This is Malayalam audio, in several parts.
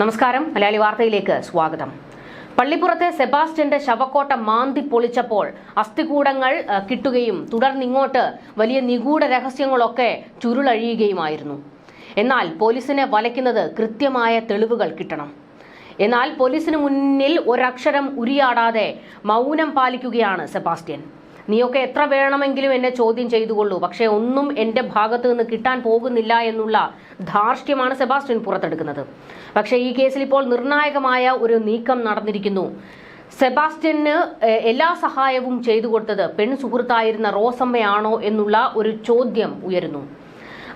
നമസ്കാരം. മലയാളി വാർത്തയിലേക്ക് സ്വാഗതം. പള്ളിപ്പുറത്തെ സെബാസ്റ്റ്യന്റെ ശവക്കോട്ട മാന്തി പൊളിച്ചപ്പോൾ അസ്ഥികൂടങ്ങൾ കിട്ടുകയും തുടർന്നിങ്ങോട്ട് വലിയ നിഗൂഢ രഹസ്യങ്ങളൊക്കെ ചുരുളഴിയുകയുമായിരുന്നു. എന്നാൽ പോലീസിനെ വലയ്ക്കുന്നത് കൃത്യമായ തെളിവുകൾ കിട്ടണം. എന്നാൽ പോലീസിന് മുന്നിൽ ഒരക്ഷരം ഉരിയാടാതെ മൗനം പാലിക്കുകയാണ് സെബാസ്റ്റ്യൻ. നീയൊക്കെ എത്ര വേണമെങ്കിലും എന്നെ ചോദ്യം ചെയ്തുകൊള്ളൂ. പക്ഷേ ഒന്നും എന്റെ ഭാഗത്തു നിന്ന് കിട്ടാൻ പോകുന്നില്ല എന്നുള്ള ധാർഷ്ട്യമാണ് സെബാസ്റ്റ്യൻ പുറത്തെടുക്കുന്നത്. പക്ഷേ ഈ കേസിൽ ഇപ്പോൾ നിർണായകമായ ഒരു നീക്കം നടന്നിരിക്കുന്നു. സെബാസ്റ്റ്യന് എല്ലാ സഹായവും ചെയ്തു കൊടുത്തത് പെൺ സുഹൃത്തായിരുന്ന റോസമ്മയാണോ എന്നുള്ള ഒരു ചോദ്യം ഉയരുന്നു.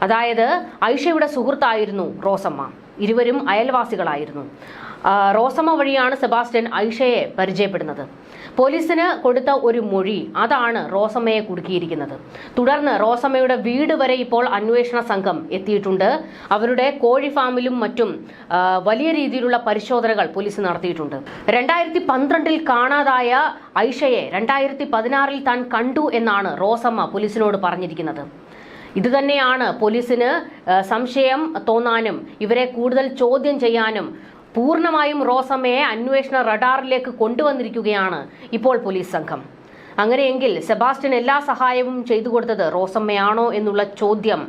അതായത് ഐഷയുടെ സുഹൃത്തായിരുന്നു റോസമ്മ. ഇരുവരും അയൽവാസികളായിരുന്നു. റോസമ്മ വഴിയാണ് സെബാസ്റ്റ്യൻ ഐഷയെ പരിചയപ്പെടുന്നത്. പോലീസിന് കൊടുത്ത ഒരു മൊഴി അതാണ് റോസമ്മയെ കുടുക്കിയിരിക്കുന്നത്. തുടർന്ന് റോസമ്മയുടെ വീട് വരെ ഇപ്പോൾ അന്വേഷണ സംഘം എത്തിയിട്ടുണ്ട്. അവരുടെ കോഴി ഫാമിലും മറ്റും വലിയ രീതിയിലുള്ള പരിശോധനകൾ പോലീസ് നടത്തിയിട്ടുണ്ട്. രണ്ടായിരത്തി പന്ത്രണ്ടിൽ കാണാതായ ഐഷയെ രണ്ടായിരത്തി പതിനാറിൽ താൻ കണ്ടു എന്നാണ് റോസമ്മ പോലീസിനോട് പറഞ്ഞിരിക്കുന്നത്. ഇതുതന്നെയാണ് പോലീസിന് സംശയം തോന്നാനും ഇവരെ കൂടുതൽ ചോദ്യം ചെയ്യാനും പൂർണമായും റോസമ്മയെ അന്വേഷണ റഡാറിലേക്ക് കൊണ്ടുവന്നിരിക്കുകയാണ് ഇപ്പോൾ പോലീസ് സംഘം. അങ്ങനെയെങ്കിൽ സെബാസ്റ്റ്യൻ എല്ലാ സഹായവും ചെയ്തു കൊടുത്തത് റോസമ്മയാണോ എന്നുള്ള ചോദ്യം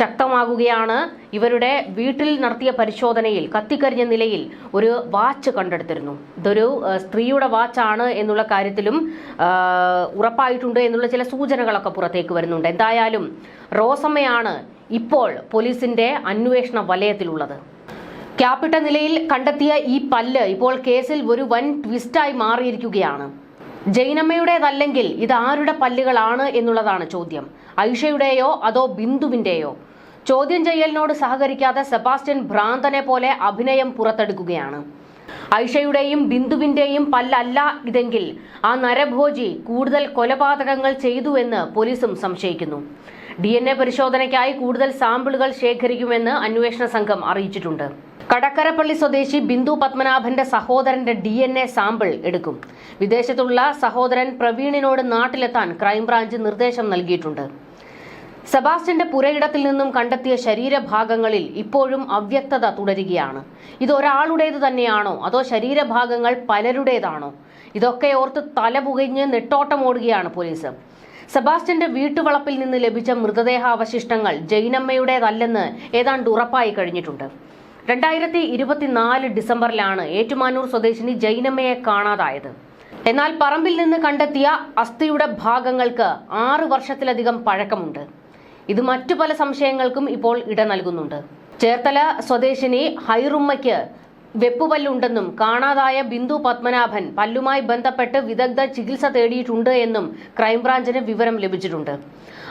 ശക്തമാകുകയാണ്. ഇവരുടെ വീട്ടിൽ നടത്തിയ പരിശോധനയിൽ കത്തിക്കരിഞ്ഞ നിലയിൽ ഒരു വാച്ച് കണ്ടെടുത്തിരുന്നു. ഇതൊരു സ്ത്രീയുടെ വാച്ചാണ് എന്നുള്ള കാര്യത്തിലും ഉറപ്പായിട്ടുണ്ട് എന്നുള്ള ചില സൂചനകളൊക്കെ പുറത്തേക്ക് വരുന്നുണ്ട്. എന്തായാലും റോസമ്മയാണ് ഇപ്പോൾ പോലീസിന്റെ അന്വേഷണ വലയത്തിലുള്ളത്. ക്യാപിട്ട നിലയിൽ കണ്ടെത്തിയ ഈ പല്ല് ഇപ്പോൾ കേസിൽ ഒരു വൻ ട്വിസ്റ്റായി മാറിയിരിക്കുകയാണ്. ജൈനമ്മയുടേതല്ലെങ്കിൽ ഇത് ആരുടെ പല്ലുകളാണ് എന്നുള്ളതാണ് ചോദ്യം. ഐഷയുടെയോ അതോ ബിന്ദുവിന്റെയോ ചോദ്യം ചെയ്യലിനോട് സഹകരിക്കാതെ സെബാസ്റ്റ്യൻ ഭ്രാന്തനെ പോലെ അഭിനയം പുറത്തെടുക്കുകയാണ്. ഐഷയുടെയും ബിന്ദുവിന്റെയും പല്ലല്ല ഇതെങ്കിൽ ആ നരഭോജി കൂടുതൽ കൊലപാതകങ്ങൾ ചെയ്തു എന്ന് പോലീസും സംശയിക്കുന്നു. ഡി പരിശോധനയ്ക്കായി കൂടുതൽ സാമ്പിളുകൾ ശേഖരിക്കുമെന്ന് അന്വേഷണ സംഘം അറിയിച്ചിട്ടുണ്ട്. കടക്കരപ്പള്ളി സ്വദേശി ബിന്ദു പത്മനാഭന്റെ സഹോദരന്റെ ഡി എൻ എ സാമ്പിൾ എടുക്കും. വിദേശത്തുള്ള സഹോദരൻ പ്രവീണിനോട് നാട്ടിലെത്താൻ ക്രൈംബ്രാഞ്ച് നിർദ്ദേശം നൽകിയിട്ടുണ്ട്. സെബാസ്റ്റ്യന്റെ പുരയിടത്തിൽ നിന്നും കണ്ടെത്തിയ ശരീരഭാഗങ്ങളിൽ ഇപ്പോഴും അവ്യക്തത തുടരുകയാണ്. ഇത് ഒരാളുടേത് തന്നെയാണോ? അതോ ശരീരഭാഗങ്ങൾ പലരുടേതാണോ? ഇതൊക്കെ ഓർത്ത് തലപുകഞ്ഞ് നെട്ടോട്ടമോടുകയാണ് പോലീസ്. സെബാസ്റ്റ്യന്റെ വീട്ടുവളപ്പിൽ നിന്ന് ലഭിച്ച മൃതദേഹാവശിഷ്ടങ്ങൾ ജൈനമ്മയുടേതല്ലെന്ന് ഏതാണ്ട് ഉറപ്പായി കഴിഞ്ഞിട്ടുണ്ട്. രണ്ടായിരത്തി ഇരുപത്തിനാല് ഡിസംബറിലാണ് ഏറ്റുമാനൂർ സ്വദേശിനി ജൈനമ്മയെ കാണാതായത്. എന്നാൽ പറമ്പിൽ നിന്ന് കണ്ടെത്തിയ അസ്ഥിയുടെ ഭാഗങ്ങൾക്ക് ആറു വർഷത്തിലധികം പഴക്കമുണ്ട്. ഇത് മറ്റു പല സംശയങ്ങൾക്കും ഇപ്പോൾ ഇട നൽകുന്നുണ്ട്. ചേർത്തല സ്വദേശിനി ഹൈറുമ്മയ്ക്ക് വെപ്പുപല്ലുണ്ടെന്നും കാണാതായ ബിന്ദു പത്മനാഭൻ പല്ലുമായി ബന്ധപ്പെട്ട് വിദഗ്ധ ചികിത്സ തേടിയിട്ടുണ്ട് എന്നും ക്രൈംബ്രാഞ്ചിന് വിവരം ലഭിച്ചിട്ടുണ്ട്.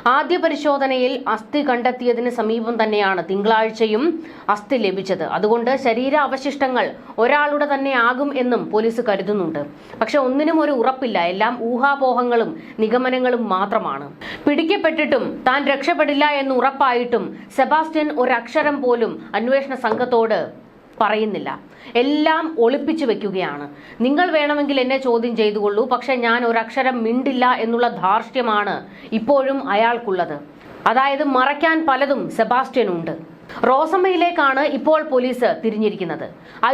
ആദ്യ പരിശോധനയിൽ അസ്ഥി കണ്ടെത്തിയതിന് സമീപം തന്നെയാണ് തിങ്കളാഴ്ചയും അസ്ഥി ലഭിച്ചത്. അതുകൊണ്ട് ശരീര അവശിഷ്ടങ്ങൾ ഒരാളുടെ തന്നെ ആകും എന്നും പോലീസ് കരുതുന്നുണ്ട്. പക്ഷെ ഒന്നിനും ഒരു ഉറപ്പില്ല. എല്ലാം ഊഹാപോഹങ്ങളും നിഗമനങ്ങളും മാത്രമാണ്. പിടിക്കപ്പെട്ടിട്ടും താൻ രക്ഷപ്പെടില്ല എന്ന് ഉറപ്പായിട്ടും സെബാസ്റ്റ്യൻ ഒരക്ഷരം പോലും അന്വേഷണ സംഘത്തോട് പറയുന്നില്ല. എല്ലാം ഒളിപ്പിച്ചു വെക്കുകയാണ്. നിങ്ങൾ വേണമെങ്കിൽ എന്നെ ചോദ്യം ചെയ്തുകൊള്ളൂ. പക്ഷെ ഞാൻ ഒരക്ഷരം മിണ്ടില്ല എന്നുള്ള ധാർഷ്ട്യമാണ് ഇപ്പോഴും അയാൾക്കുള്ളത്. അതായത് മറയ്ക്കാൻ പലതും സെബാസ്റ്റ്യനുണ്ട്. റോസമ്മയിലേക്കാണ് ഇപ്പോൾ പോലീസ് തിരിഞ്ഞിരിക്കുന്നത്.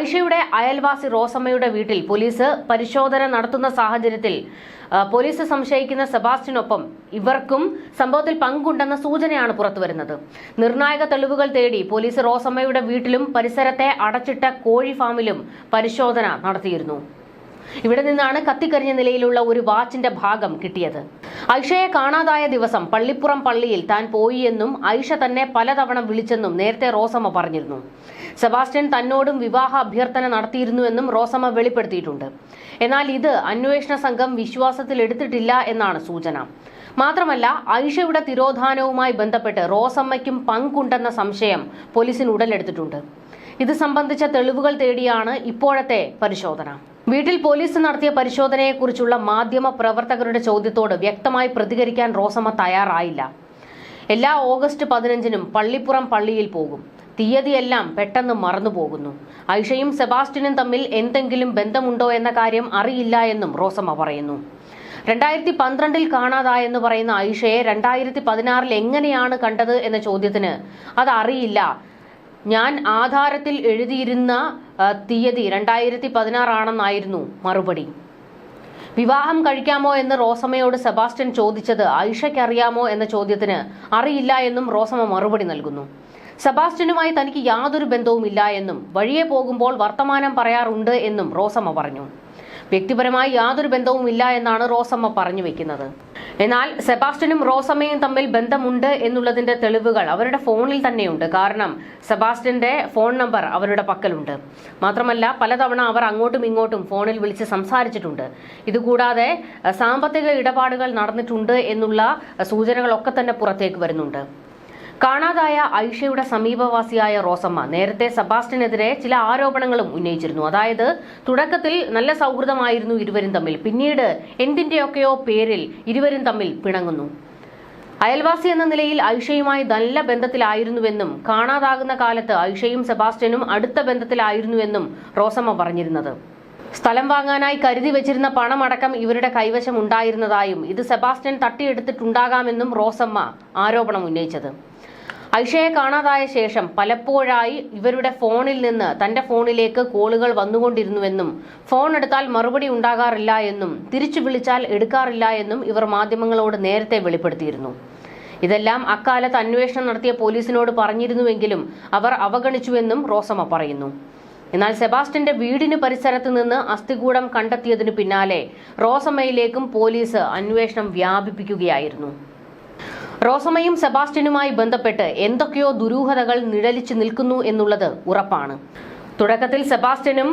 ഐഷയുടെ അയൽവാസി റോസമ്മയുടെ വീട്ടിൽ പോലീസ് പരിശോധന നടത്തുന്ന സാഹചര്യത്തിൽ പോലീസ് സംശയിക്കുന്ന സെബാസ്റ്റിനൊപ്പം ഇവർക്കും സംഭവത്തിൽ പങ്കുണ്ടെന്ന സൂചനയാണ് പുറത്തുവരുന്നത്. നിർണായക തെളിവുകൾ തേടി പോലീസ് റോസമ്മയുടെ വീട്ടിലും പരിസരത്തെ അടച്ചിട്ട കോഴി ഫാമിലും പരിശോധന നടത്തിയിരുന്നു. ഇവിടെ നിന്നാണ് കത്തിക്കരിഞ്ഞ നിലയിലുള്ള ഒരു വാച്ചിന്റെ ഭാഗം കിട്ടിയത്. ഐഷയെ കാണാതായ ദിവസം പള്ളിപ്പുറം പള്ളിയിൽ താൻ പോയി എന്നും ഐഷ തന്നെ പലതവണ വിളിച്ചെന്നും നേരത്തെ റോസമ്മ പറഞ്ഞിരുന്നു. സെബാസ്റ്റ്യൻ തന്നോടും വിവാഹ അഭ്യർത്ഥന നടത്തിയിരുന്നുവെന്നും റോസമ്മ വെളിപ്പെടുത്തിയിട്ടുണ്ട്. എന്നാൽ ഇത് അന്വേഷണ സംഘം വിശ്വാസത്തിൽ എടുത്തിട്ടില്ല എന്നാണ് സൂചന. മാത്രമല്ല ഐഷയുടെ തിരോധാനവുമായി ബന്ധപ്പെട്ട് റോസമ്മയ്ക്കും പങ്കുണ്ടെന്ന സംശയം പോലീസിന് ഉടലെടുത്തിട്ടുണ്ട്. ഇത് സംബന്ധിച്ച തെളിവുകൾ തേടിയാണ് ഇപ്പോഴത്തെ പരിശോധന. വീട്ടിൽ പോലീസ് നടത്തിയ പരിശോധനയെക്കുറിച്ചുള്ള മാധ്യമ പ്രവർത്തകരുടെ ചോദ്യത്തോട് വ്യക്തമായി പ്രതികരിക്കാൻ റോസമ്മ തയ്യാറായില്ല. എല്ലാ ഓഗസ്റ്റ് പതിനഞ്ചിനും പള്ളിപ്പുറം പള്ളിയിൽ പോകും. തീയതിയെല്ലാം പെട്ടെന്ന് മറന്നു പോകുന്നു. ഐഷയും സെബാസ്റ്റിനും തമ്മിൽ എന്തെങ്കിലും ബന്ധമുണ്ടോ എന്ന കാര്യം അറിയില്ല എന്നും റോസമ്മ പറയുന്നു. രണ്ടായിരത്തി പന്ത്രണ്ടിൽ കാണാതായെന്ന് പറയുന്ന ഐഷയെ രണ്ടായിരത്തി പതിനാറിൽ എങ്ങനെയാണ് കണ്ടത് എന്ന ചോദ്യത്തിന് അത് അറിയില്ല ഞാൻ ആധാരത്തിൽ എഴുതിയിരുന്ന തീയതി രണ്ടായിരത്തി പതിനാറാണെന്നായിരുന്നു മറുപടി. വിവാഹം കഴിക്കാമോ എന്ന് റോസമ്മയോട് സെബാസ്റ്റ്യൻ ചോദിച്ചത് ഐഷയ്ക്ക് അറിയാമോ എന്ന ചോദ്യത്തിന് അറിയില്ല എന്നും റോസമ്മ മറുപടി നൽകുന്നു. സെബാസ്റ്റ്യനുമായി തനിക്ക് യാതൊരു ബന്ധവുമില്ല എന്നും വഴിയെ പോകുമ്പോൾ വർത്തമാനം പറയാറുണ്ട് എന്നും റോസമ്മ പറഞ്ഞു. വ്യക്തിപരമായി യാതൊരു ബന്ധവുമില്ല എന്നാണ് റോസമ്മ പറഞ്ഞു വെക്കുന്നത്. എന്നാൽ സെബാസ്റ്റ്യനും റോസമ്മയും തമ്മിൽ ബന്ധമുണ്ട് എന്നുള്ളതിന്റെ തെളിവുകൾ അവരുടെ ഫോണിൽ തന്നെയുണ്ട്. കാരണം സെബാസ്റ്റ്യന്റെ ഫോൺ നമ്പർ അവരുടെ പക്കലുണ്ട്. മാത്രമല്ല പലതവണ അവർ അങ്ങോട്ടും ഇങ്ങോട്ടും ഫോണിൽ വിളിച്ച് സംസാരിച്ചിട്ടുണ്ട്. ഇതുകൂടാതെ സാമ്പത്തിക ഇടപാടുകൾ നടന്നിട്ടുണ്ട് എന്നുള്ള സൂചനകളൊക്കെ തന്നെ പുറത്തേക്ക് വരുന്നുണ്ട്. കാണാതായ ഐഷയുടെ സമീപവാസിയായ റോസമ്മ നേരത്തെ സെബാസ്റ്റിനെതിരെ ചില ആരോപണങ്ങളും ഉന്നയിച്ചിരുന്നു. അതായത് തുടക്കത്തിൽ നല്ല സൗഹൃദമായിരുന്നു ഇരുവരും തമ്മിൽ. പിന്നീട് എന്തിന്റെയൊക്കെയോ പേരിൽ ഇരുവരും തമ്മിൽ പിണങ്ങുന്നു. അയൽവാസി എന്ന നിലയിൽ ഐഷയുമായി നല്ല ബന്ധത്തിലായിരുന്നുവെന്നും കാണാതാകുന്ന കാലത്ത് ഐഷയും സെബാസ്റ്റ്യനും അടുത്ത ബന്ധത്തിലായിരുന്നുവെന്നും റോസമ്മ പറഞ്ഞിരുന്നത്. സ്ഥലം വാങ്ങാനായി കരുതി വെച്ചിരുന്ന പണമടക്കം ഇവരുടെ കൈവശം ഉണ്ടായിരുന്നതായും ഇത് സെബാസ്റ്റ്യൻ തട്ടിയെടുത്തിട്ടുണ്ടാകാമെന്നും റോസമ്മ ആരോപണം ഉന്നയിച്ചത്. ഐഷയെ കാണാതായ ശേഷം പലപ്പോഴായി ഇവരുടെ ഫോണിൽ നിന്ന് തന്റെ ഫോണിലേക്ക് കോളുകൾ വന്നുകൊണ്ടിരുന്നുവെന്നും ഫോൺ എടുത്താൽ മറുപടി ഉണ്ടാകാറില്ല എന്നും തിരിച്ചു വിളിച്ചാൽ എടുക്കാറില്ല എന്നും ഇവർ മാധ്യമങ്ങളോട് നേരത്തെ വെളിപ്പെടുത്തിയിരുന്നു. ഇതെല്ലാം അക്കാലത്ത് അന്വേഷണം നടത്തിയ പോലീസിനോട് പറഞ്ഞിരുന്നുവെങ്കിലും അവർ അവഗണിച്ചുവെന്നും റോസമ്മ പറയുന്നു. എന്നാൽ സെബാസ്റ്റ്യന്റെ വീടിന് പരിസരത്ത് നിന്ന് അസ്ഥികൂടം കണ്ടെത്തിയതിനു പിന്നാലെ റോസമ്മയിലേക്കും പോലീസ് അന്വേഷണം വ്യാപിപ്പിക്കുകയായിരുന്നു. റോസമ്മയും സെബാസ്റ്റ്യനുമായി ബന്ധപ്പെട്ട് എന്തൊക്കെയോ ദുരൂഹതകൾ നിഴലിച്ചു നിൽക്കുന്നു എന്നുള്ളത് ഉറപ്പാണ്. തുടക്കത്തിൽ സെബാസ്റ്റ്യനും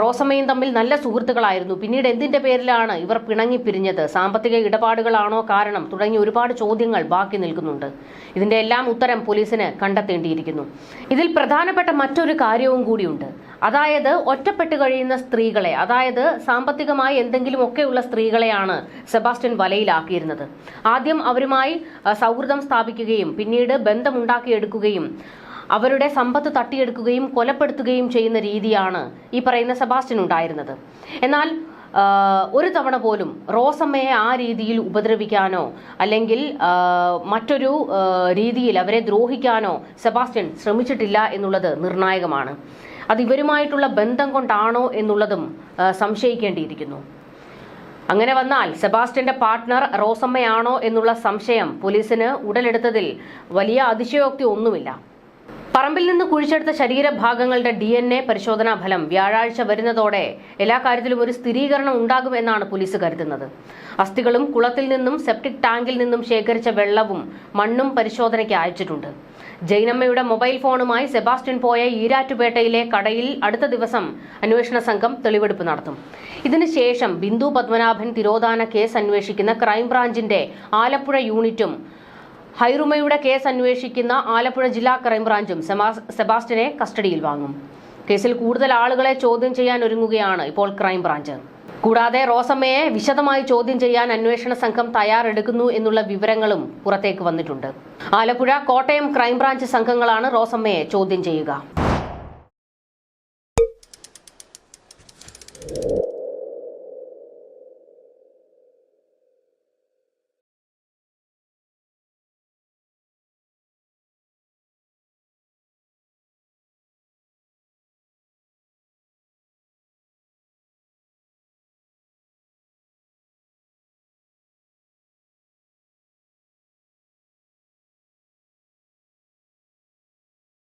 റോസമ്മയും തമ്മിൽ നല്ല സുഹൃത്തുക്കളായിരുന്നു. പിന്നീട് എന്തിന്റെ പേരിലാണ് ഇവർ പിണങ്ങി പിരിഞ്ഞത്? സാമ്പത്തിക ഇടപാടുകളാണോ കാരണം? തുടങ്ങി ഒരുപാട് ചോദ്യങ്ങൾ ബാക്കി നിൽക്കുന്നുണ്ട്. ഇതിന്റെ എല്ലാം ഉത്തരം പോലീസിന് കണ്ടെത്തേണ്ടിയിരിക്കുന്നു. ഇതിൽ പ്രധാനപ്പെട്ട മറ്റൊരു കാര്യവും കൂടിയുണ്ട്. അതായത് ഒറ്റപ്പെട്ട് കഴിയുന്ന സ്ത്രീകളെ അതായത് സാമ്പത്തികമായി എന്തെങ്കിലുമൊക്കെയുള്ള സ്ത്രീകളെയാണ് സെബാസ്റ്റ്യൻ വലയിലാക്കിയിരുന്നത്. ആദ്യം അവരുമായി സൗഹൃദം സ്ഥാപിക്കുകയും പിന്നീട് ബന്ധമുണ്ടാക്കിയെടുക്കുകയും അവരുടെ സമ്പത്ത് തട്ടിയെടുക്കുകയും കൊലപ്പെടുത്തുകയും ചെയ്യുന്ന രീതിയാണ് ഈ പറയുന്ന സെബാസ്റ്റ്യൻ ഉണ്ടായിരുന്നത്. എന്നാൽ ഒരു തവണ പോലും റോസമ്മയെ ആ രീതിയിൽ ഉപദ്രവിക്കാനോ അല്ലെങ്കിൽ മറ്റൊരു രീതിയിൽ അവരെ ദ്രോഹിക്കാനോ സെബാസ്റ്റ്യൻ ശ്രമിച്ചിട്ടില്ല എന്നുള്ളത് നിർണായകമാണ്. അത് ഇവരുമായിട്ടുള്ള ബന്ധം കൊണ്ടാണോ എന്നുള്ളതും സംശയിക്കേണ്ടിയിരിക്കുന്നു. അങ്ങനെ വന്നാൽ സെബാസ്റ്റ്യന്റെ പാർട്ട്ണർ റോസമ്മയാണോ എന്നുള്ള സംശയം പോലീസിന് ഉടലെടുത്തതിൽ വലിയ അതിശയോക്തി ഒന്നുമില്ല. പറമ്പിൽ നിന്ന് കുഴിച്ചെടുത്ത ശരീരഭാഗങ്ങളുടെ ഡി എൻ എ പരിശോധനാ ഫലം വ്യാഴാഴ്ച വരുന്നതോടെ എല്ലാ കാര്യത്തിലും ഒരു സ്ഥിരീകരണം ഉണ്ടാകുമെന്നാണ് പോലീസ് കരുതുന്നത്. അസ്ഥികളും കുളത്തിൽ നിന്നും സെപ്റ്റിക് ടാങ്കിൽ നിന്നും ശേഖരിച്ച വെള്ളവും മണ്ണും പരിശോധനയ്ക്ക് അയച്ചിട്ടുണ്ട്. ജൈനമ്മയുടെ മൊബൈൽ ഫോണുമായി സെബാസ്റ്റ്യൻ പോയ ഈരാറ്റുപേട്ടയിലെ കടയിൽ അടുത്ത ദിവസം അന്വേഷണ സംഘം തെളിവെടുപ്പ് നടത്തും. ഇതിനുശേഷം ബിന്ദു പത്മനാഭൻ തിരോധാന കേസ് അന്വേഷിക്കുന്ന ക്രൈംബ്രാഞ്ചിന്റെ ആലപ്പുഴ യൂണിറ്റും ഹൈറുമയുടെ കേസ് അന്വേഷിക്കുന്ന ആലപ്പുഴ ജില്ലാ ക്രൈംബ്രാഞ്ചും സെബാസ്റ്റിനെ കസ്റ്റഡിയിൽ വാങ്ങും. കേസിൽ കൂടുതൽ ആളുകളെ ചോദ്യം ചെയ്യാൻ ഒരുങ്ങുകയാണ് ഇപ്പോൾ ക്രൈംബ്രാഞ്ച് കൂടാതെ റോസമ്മയെ വിശദമായി ചോദ്യം ചെയ്യാൻ അന്വേഷണ സംഘം തയ്യാറെടുക്കുന്നു എന്നുള്ള വിവരങ്ങളും പുറത്തേക്ക് വന്നിട്ടുണ്ട്. ആലപ്പുഴ കോട്ടയം ക്രൈംബ്രാഞ്ച് സംഘങ്ങളാണ് റോസമ്മയെ ചോദ്യം ചെയ്യുക.